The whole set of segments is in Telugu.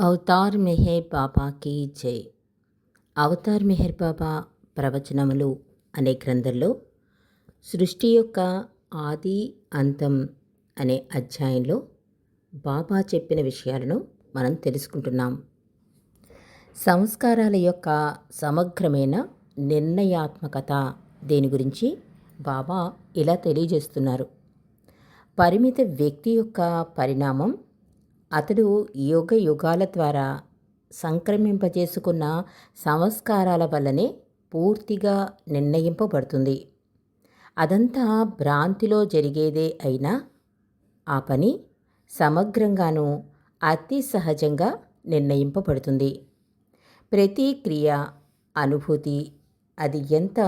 అవతార్ మెహర్ బాబాకి జై. అవతార్ మెహర్ బాబా ప్రవచనములు అనే గ్రంథంలో సృష్టి యొక్క ఆది అంతం అనే అధ్యాయంలో బాబా చెప్పిన విషయాలను మనం తెలుసుకుంటున్నాం. సంస్కారాల యొక్క సమగ్రమైన నిర్ణయాత్మకత దేని గురించి బాబా ఇలా తెలియజేస్తున్నారు. పరిమిత వ్యక్తి యొక్క పరిణామం అతడు యుగ యుగాల ద్వారా సంక్రమింపజేసుకున్న సంస్కారాల వల్లనే పూర్తిగా నిర్ణయింపబడుతుంది. అదంతా భ్రాంతిలో జరిగేదే అయినా ఆ పని సమగ్రంగానూ అతి సహజంగా నిర్ణయింపబడుతుంది. ప్రతి క్రియ అనుభూతి అది ఎంత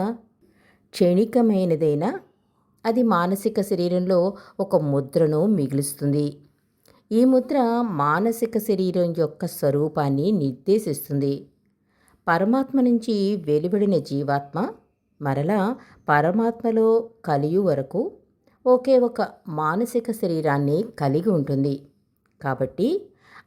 క్షణికమైనదైనా అది మానసిక శరీరంలో ఒక ముద్రను మిగులుస్తుంది. ఈ ముద్ర మానసిక శరీరం యొక్క స్వరూపాన్ని నిర్దేశిస్తుంది. పరమాత్మ నుంచి వెలువడిన జీవాత్మ మరలా పరమాత్మలో కలియు వరకు ఒకే ఒక మానసిక శరీరాన్ని కలిగి ఉంటుంది. కాబట్టి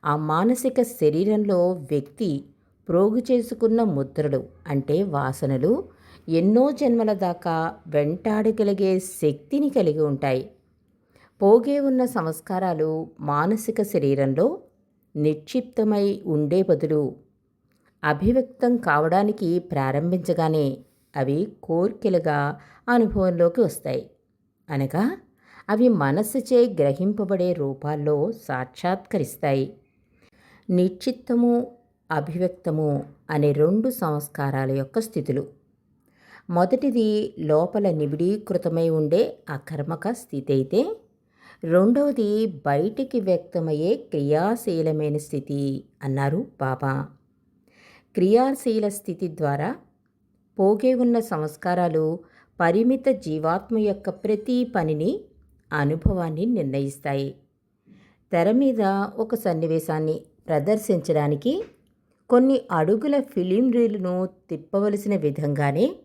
ఆ మానసిక శరీరంలో వ్యక్తి ప్రోగు చేసుకున్న ముద్రలు అంటే వాసనలు ఎన్నో జన్మల దాకా వెంటాడగలిగే శక్తిని కలిగి ఉంటాయి. పోగే ఉన్న సంస్కారాలు మానసిక శరీరంలో నిక్షిప్తమై ఉండే బదులు అభివ్యక్తం కావడానికి ప్రారంభించగానే అవి కోర్కెలుగా అనుభవంలోకి వస్తాయి. అనగా అవి మనస్సుచే గ్రహింపబడే రూపాల్లో సాక్షాత్కరిస్తాయి. నిశ్చిత్తము అభివ్యక్తము అనే రెండు సంస్కారాల యొక్క స్థితులు. మొదటిది లోపల నిబిడీకృతమై ఉండే అకర్మక స్థితి అయితే రెండవది బయటికి వ్యక్తమయ్యే క్రియాశీలమైన స్థితి అన్నారు బాబా క్రియాశీల స్థితి ద్వారా పోగే ఉన్న సంస్కారాలు పరిమిత జీవాత్మ యొక్క ప్రతి పనిని అనుభవాన్ని నిర్ణయిస్తాయి. తెర మీద ఒక సన్నివేశాన్ని ప్రదర్శించడానికి కొన్ని అడుగుల ఫిలిం రీలును తిప్పవలసిన విధంగానే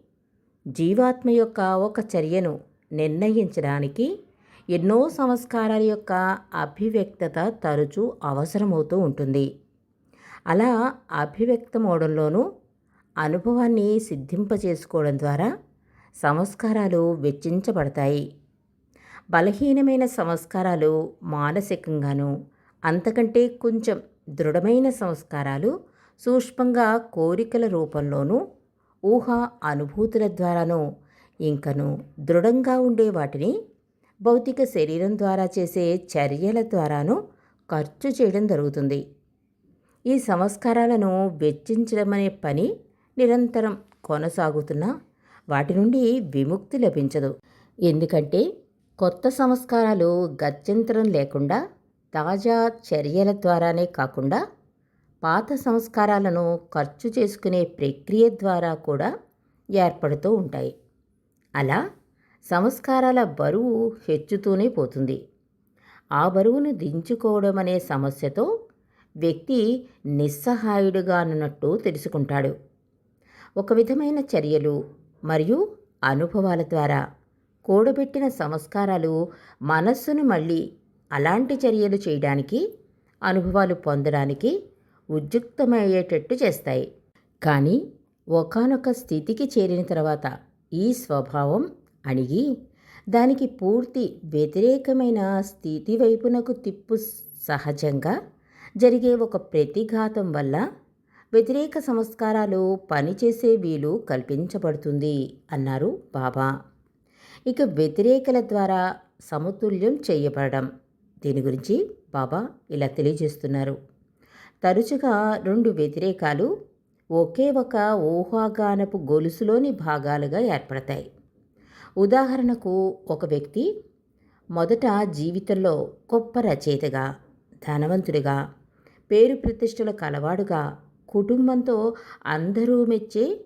జీవాత్మ యొక్క ఒక చర్యను నిర్ణయించడానికి ఎన్నో సంస్కారాల యొక్క అభివ్యక్తత తరచూ అవసరమవుతూ ఉంటుంది. అలా అభివ్యక్తమవడంలోనూ అనుభవాన్ని సిద్ధింపచేసుకోవడం ద్వారా సంస్కారాలు వెచ్చించబడతాయి. బలహీనమైన సంస్కారాలు మానసికంగాను అంతకంటే కొంచెం దృఢమైన సంస్కారాలు సూక్ష్మంగా కోరికల రూపంలోనూ ఊహ అనుభూతుల ద్వారానూ ఇంకను దృఢంగా ఉండే వాటిని భౌతిక శరీరం ద్వారా చేసే చర్యల ద్వారాను ఖర్చు చేయడం జరుగుతుంది. ఈ సంస్కారాలను వెచ్చించడం అనే పని నిరంతరం కొనసాగుతున్నా వాటి నుండి విముక్తి లభించదు. ఎందుకంటే కొత్త సంస్కారాలు గత్యంతరం లేకుండా తాజా చర్యల ద్వారానే కాకుండా పాత సంస్కారాలను ఖర్చు చేసుకునే ప్రక్రియ ద్వారా కూడా ఏర్పడుతూ ఉంటాయి. అలా సంస్కారాల బరువు హెచ్చుతూనే పోతుంది. ఆ బరువును దించుకోవడం అనే సమస్యతో వ్యక్తి నిస్సహాయుడుగానున్నట్టు తెలుసుకుంటాడు. ఒక విధమైన చర్యలు మరియు అనుభవాల ద్వారా కూడబెట్టిన సంస్కారాలు మనస్సును మళ్ళీ అలాంటి చర్యలు చేయడానికి అనుభవాలు పొందడానికి ఉద్యుక్తమయ్యేటట్టు చేస్తాయి. కానీ ఒకనొక స్థితికి చేరిన తర్వాత ఈ స్వభావం అణిగి దానికి పూర్తి వ్యతిరేకమైన స్థితి వైపునకు తిప్పు సహజంగా జరిగే ఒక ప్రతిఘాతం వల్ల వ్యతిరేక సంస్కారాలు పనిచేసే వీలు కల్పించబడుతుంది అన్నారు బాబా. ఇక వ్యతిరేకల ద్వారా సమతుల్యం చేయబడడం. దీని గురించి బాబా ఇలా తెలియజేస్తున్నారు. తరచుగా రెండు వ్యతిరేకాలు ఒకే ఒక ఊహాగానపు గొలుసులోని భాగాలుగా ఏర్పడతాయి. ఉదాహరణకు ఒక వ్యక్తి మొదట జీవితంలో గొప్ప రచయితగా ధనవంతుడిగా పేరు ప్రతిష్టల కలవాడుగా కుటుంబంతో అందరూ మెచ్చే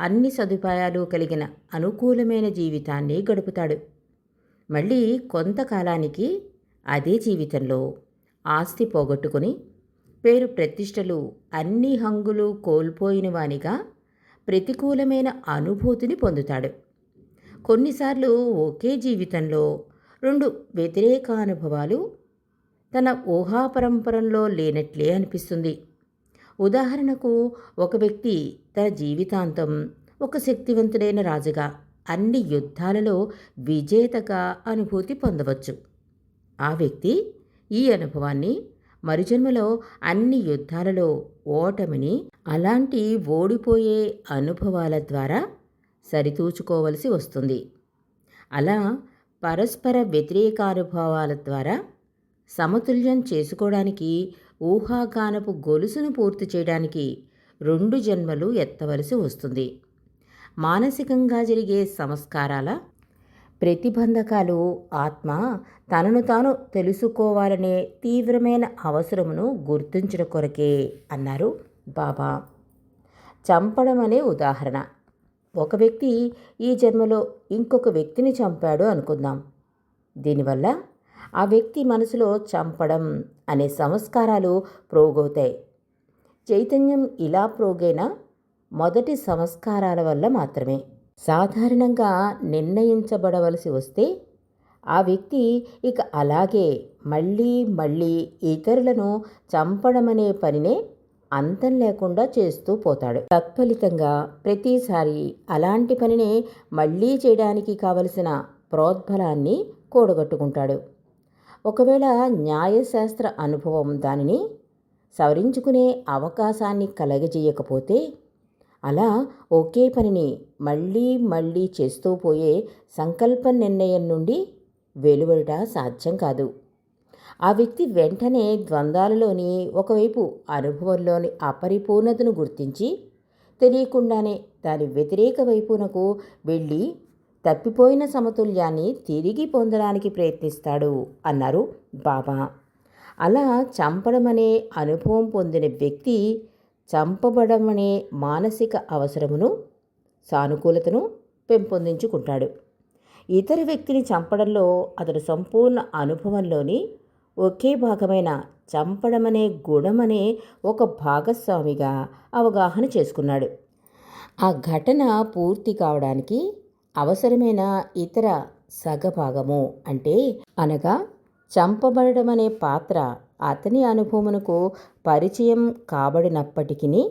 అన్ని సదుపాయాలు కలిగిన అనుకూలమైన జీవితాన్ని గడుపుతాడు. మళ్ళీ కొంతకాలానికి అదే జీవితంలో ఆస్తి పోగొట్టుకుని పేరు ప్రతిష్టలు అన్ని హంగులు కోల్పోయిన వానిగా ప్రతికూలమైన అనుభూతిని పొందుతాడు. కొన్నిసార్లు ఒకే జీవితంలో రెండు వ్యతిరేక అనుభవాలు తన ఊహాపరంపరంలో లేనట్లే అనిపిస్తుంది. ఉదాహరణకు ఒక వ్యక్తి తన జీవితాంతం ఒక శక్తివంతుడైన రాజుగా అన్ని యుద్ధాలలో విజేతగా అనుభూతి పొందవచ్చు. ఆ వ్యక్తి ఈ అనుభవాన్ని మరుజన్మలో అన్ని యుద్ధాలలో ఓటమిని అలాంటి ఓడిపోయే అనుభవాల ద్వారా సరితూచుకోవలసి వస్తుంది. అలా పరస్పర వ్యతిరేకానుభవాల ద్వారా సమతుల్యం చేసుకోవడానికి ఊహాగానపు గొలుసును పూర్తి చేయడానికి రెండు జన్మలు ఎత్తవలసి వస్తుంది. మానసికంగా జరిగే సంస్కారాల ప్రతిబంధకాలు ఆత్మ తనను తాను తెలుసుకోవాలనే తీవ్రమైన అవసరమును గుర్తించడం కొరకే అన్నారు బాబా. చంపడం అనే ఉదాహరణ. ఒక వ్యక్తి ఈ జన్మలో ఇంకొక వ్యక్తిని చంపాడు అనుకుందాం. దీనివల్ల ఆ వ్యక్తి మనసులో చంపడం అనే సంస్కారాలు ప్రోగవుతాయి. చైతన్యం ఇలా ప్రోగైన మొదటి సంస్కారాల వల్ల మాత్రమే. సాధారణంగా నిర్ణయించబడవలసి వస్తే ఆ వ్యక్తి ఇక అలాగే మళ్ళీ మళ్ళీ ఇతరులను చంపడమనే పనినే అంతం లేకుండా చేస్తూ పోతాడు. తత్ఫలితంగా ప్రతిసారి అలాంటి పనిని మళ్ళీ చేయడానికి కావలసిన ప్రోద్బలాన్ని కూడగట్టుకుంటాడు. ఒకవేళ న్యాయశాస్త్ర అనుభవం దానిని సవరించుకునే అవకాశాన్ని కలగజేయకపోతే అలా ఒకే పనిని మళ్ళీ మళ్ళీ చేస్తూ పోయే సంకల్ప నిర్ణయం నుండి వెలువడట సాధ్యం కాదు. ఆ వ్యక్తి వెంటనే ద్వంద్వాలలోని ఒకవైపు అనుభవంలోని అపరిపూర్ణతను గుర్తించి తెలియకుండానే దాని వ్యతిరేక వైపునకు వెళ్ళి తప్పిపోయిన సమతుల్యాన్ని తిరిగి పొందడానికి ప్రయత్నిస్తాడు అన్నారు బాబా. అలా చంపడమనే అనుభవం పొందిన వ్యక్తి చంపబడమనే మానసిక అవసరమును సానుకూలతను పెంపొందించుకుంటాడు. ఇతర వ్యక్తిని చంపడంలో అతడు సంపూర్ణ అనుభవంలోని ఒకే భాగమైన చంపడమనే గుణమనే ఒక భాగస్వామిగా అవగాహన చేసుకున్నాడు. ఆ ఘటన పూర్తి కావడానికి అవసరమైన ఇతర సగభాగము అంటే అనగా చంపబడడం అనే పాత్ర అతని అనుభవమునకు పరిచయం కాబడినప్పటికీ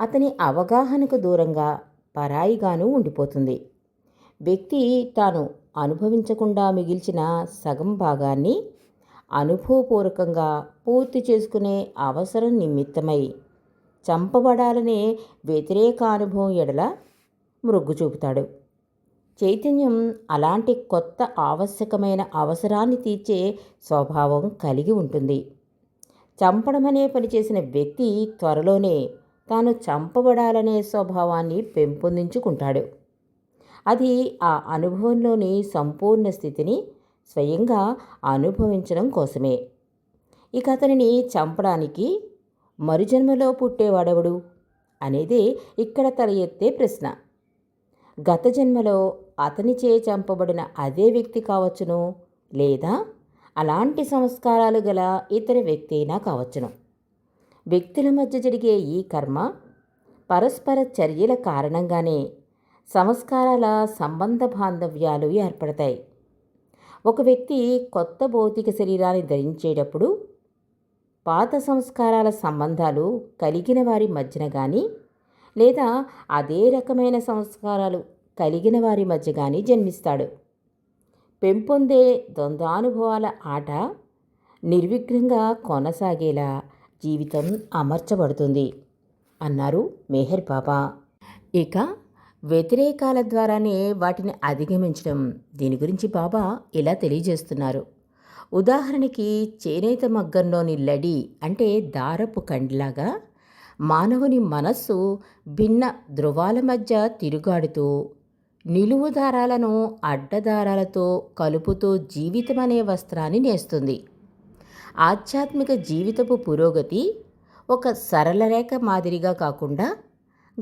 అతని అవగాహనకు దూరంగా పరాయిగాను ఉండిపోతుంది. వ్యక్తి తాను అనుభవించకుండా మిగిల్చిన సగం భాగాన్ని అనుభవపూర్వకంగా పూర్తి చేసుకునే అవసరం నిమిత్తమై చంపబడాలనే వ్యతిరేక అనుభవం ఎడల మృగ్గు చూపుతాడు. చైతన్యం అలాంటి కొత్త ఆవశ్యకమైన అవసరాన్ని తీర్చే స్వభావం కలిగి ఉంటుంది. చంపడమనే పని చేసిన వ్యక్తి త్వరలోనే తాను చంపబడాలనే స్వభావాన్ని పెంపొందించుకుంటాడు. అది ఆ అనుభవంలోని సంపూర్ణ స్థితిని స్వయంగా అనుభవించడం కోసమే. ఇక అతనిని చంపడానికి మరుజన్మలో పుట్టేవాడెవడు అనేది ఇక్కడ తల ఎత్తే ప్రశ్న. గత జన్మలో అతనిచే చంపబడిన అదే వ్యక్తి కావచ్చును లేదా అలాంటి సంస్కారాలు గల ఇతర వ్యక్తి అయినా కావచ్చును. వ్యక్తుల మధ్య జరిగే ఈ కర్మ పరస్పర చర్యల కారణంగానే సంస్కారాల సంబంధ బాంధవ్యాలు ఏర్పడతాయి. ఒక వ్యక్తి కొత్త భౌతిక శరీరాన్ని ధరించేటప్పుడు పాత సంస్కారాల సంబంధాలు కలిగిన వారి మధ్యన కానీ లేదా అదే రకమైన సంస్కారాలు కలిగిన వారి మధ్య కానీ జన్మిస్తాడు. పెంపొందే ద్వంద్వానుభవాల ఆట నిర్విఘ్నంగా కొనసాగేలా జీవితం అమర్చబడుతుంది అన్నారు మెహర్ బాబా. ఇక వ్యతిరేకాల ద్వారానే వాటిని అధిగమించడం. దీని గురించి బాబా ఇలా తెలియజేస్తున్నారు. ఉదాహరణకి చేనేత మగ్గంలోని లడి అంటే దారపు కండిలాగా మానవుని మనస్సు భిన్న ధృవాల మధ్య తిరుగాడుతూ నిలువు దారాలను అడ్డదారాలతో కలుపుతూ జీవితం అనే వస్త్రాన్ని నేస్తుంది. ఆధ్యాత్మిక జీవితపు పురోగతి ఒక సరళ రేఖ మాదిరిగా కాకుండా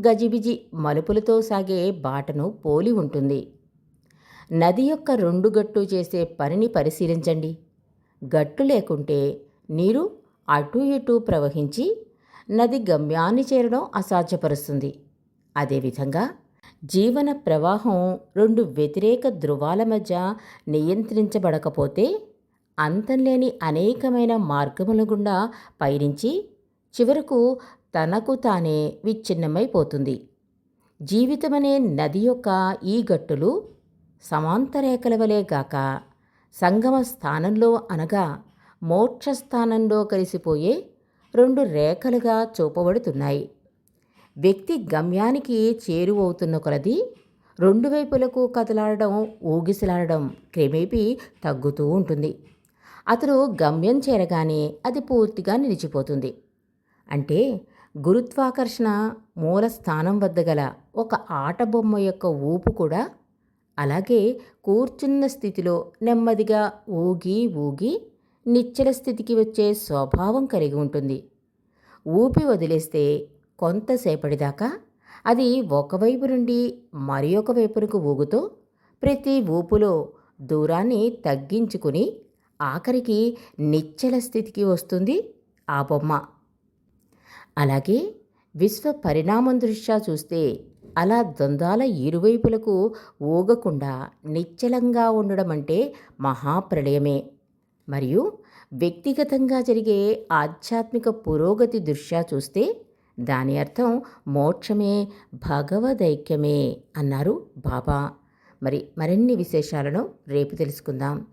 గజిబిజి మలుపులతో సాగే బాటను పోలి ఉంటుంది. నది యొక్క రెండు గట్టు చేసే పనిని పరిశీలించండి. గట్టు లేకుంటే నీరు అటు ఇటు ప్రవహించి నది గమ్యాన్ని చేరడం అసాధ్యపరుస్తుంది. అదేవిధంగా జీవన ప్రవాహం రెండు వ్యతిరేక ధృవాల మధ్య నియంత్రించబడకపోతే అంతంలేని అనేకమైన మార్గముల గుండా పయనించి చివరకు తనకు తానే విచ్ఛిన్నమైపోతుంది. జీవితమనే నది యొక్క ఈ గట్టులు సమాంతరేఖల వలెగాక సంగమ స్థానంలో అనగా మోక్షస్థానంలో కలిసిపోయే రెండు రేఖలుగా చూపబడుతున్నాయి. వ్యక్తి గమ్యానికి చేరువవుతున్న కొలది రెండు వైపులకు కదలాడడం ఊగిసలాడడం క్రమేపీ తగ్గుతూ ఉంటుంది. అతడు గమ్యం చేరగానే అది పూర్తిగా నిలిచిపోతుంది. అంటే గురుత్వాకర్షణ మూల స్థానం వద్ద గల ఒక ఆట బొమ్మ యొక్క ఊపు కూడా అలాగే కూర్చున్న స్థితిలో నెమ్మదిగా ఊగి ఊగి నిశ్చల స్థితికి వచ్చే స్వభావం కలిగి ఉంటుంది. ఊపి వదిలేస్తే కొంతసేపటిదాకా అది ఒకవైపు నుండి మరి ఒక వైపునకు ఊగుతూ ప్రతి ఊపులో దూరాన్ని తగ్గించుకుని ఆఖరికి నిశ్చల స్థితికి వస్తుంది ఆ బొమ్మ. అలాగే విశ్వ పరిణామం దృష్ట్యా చూస్తే అలా ద్వంద్వాల ఇరువైపులకు ఊగకుండా నిశ్చలంగా ఉండడం అంటే మహాప్రళయమే. మరియు వ్యక్తిగతంగా జరిగే ఆధ్యాత్మిక పురోగతి దృష్ట్యా చూస్తే దాని అర్థం మోక్షమే భగవదైక్యమే అన్నారు బాబా. మరి మరిన్ని విశేషాలను రేపు తెలుసుకుందాం.